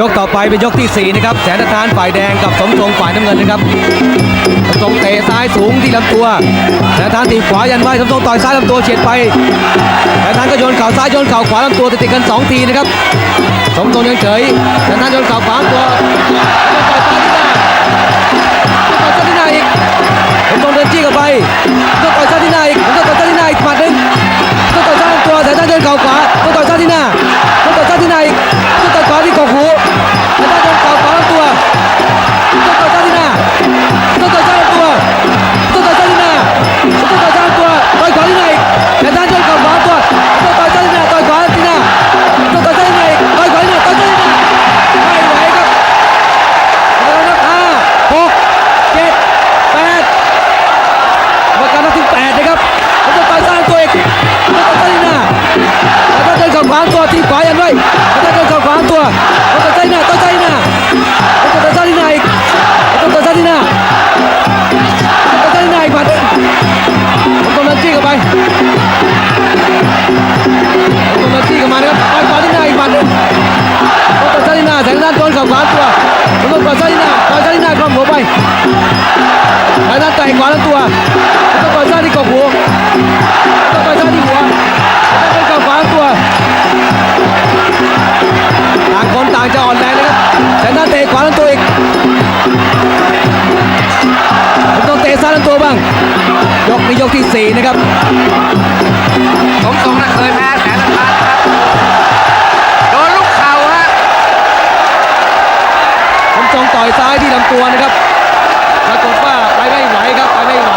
ยกต่อไปเป็นยกที่ 4 นะครับ แสนทานฝ่ายแดงกับสมทรงฝ่ายน้ำเงินนะครับสมทรงเตะซ้ายสูงที่ลำตัวแสนทานตีขวายันไว้สมทรงต่อยซ้ายลำตัวเฉียดไปแสนทานก็โยนเข่าซ้ายโยนเข่าขวาลำตัวติดกันสองทีนะครับสมทรงยังเฉยแสนทานโยนเข่าขวาลำตัวต่อยซ้ายที่หน้าต่อยซ้ายที่หน้าอีกสมทรงเดินจี้เข้าไปต้องต่อยซ้ายที่หน้าอีกต้องต่อยซ้ายที่หน้าอีกหมัดหนึ่งต้องต่อยซ้ายลำตัวแสนทานโยนเข่าขวาต้องต่อยซ้ายที่หน้า แต่ด้านโยนเข่าขวาตัวที่ขวายันไว้แต่ด้านโยนเข่าขวาตัวต้องต่อยซ้ายที่หน้าต่อยซ้ายที่หน้าต้องต่อยซ้ายที่หน้าอีกต้องต่อยซ้ายที่หน้าต้องต่อยซ้ายที่หน้าอีกบาดหนึ่งผมต้องเดินจี้เข้าไปผมต้องเดินจี้เข้ามานะครับต่อยขวาที่หน้าอีกบาดหนึ่งต้องต่อยซ้ายที่หน้าแสงด้านต้นเข่าขวาตัวผมต้องต่อยซ้ายที่หน้าต่อยซ้ายที่หน้าคล่อมหัวไปแสงด้านต่อยขวาทั้งตัวผมต้องต่อยซ้ายที่กบหัว ต้องเตะซ้ายลำตัวบ้าง ยกนี้ยกที่สี่นะครับสมทรงน่ะเคยแพ้แสนทานนะครับโดนลูกเข่าฮะผมจงต่อยซ้ายที่ลำตัวนะครับปรากฏว่าไปไม่ไหวครับไปไม่ไหว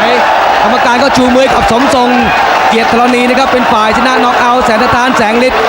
กรรมการก็ชูมือกับสมทรงเกียรติธรณีนะครับเป็นฝ่ายชนะน็อกเอาท์แสนทานแสงฤทธิ์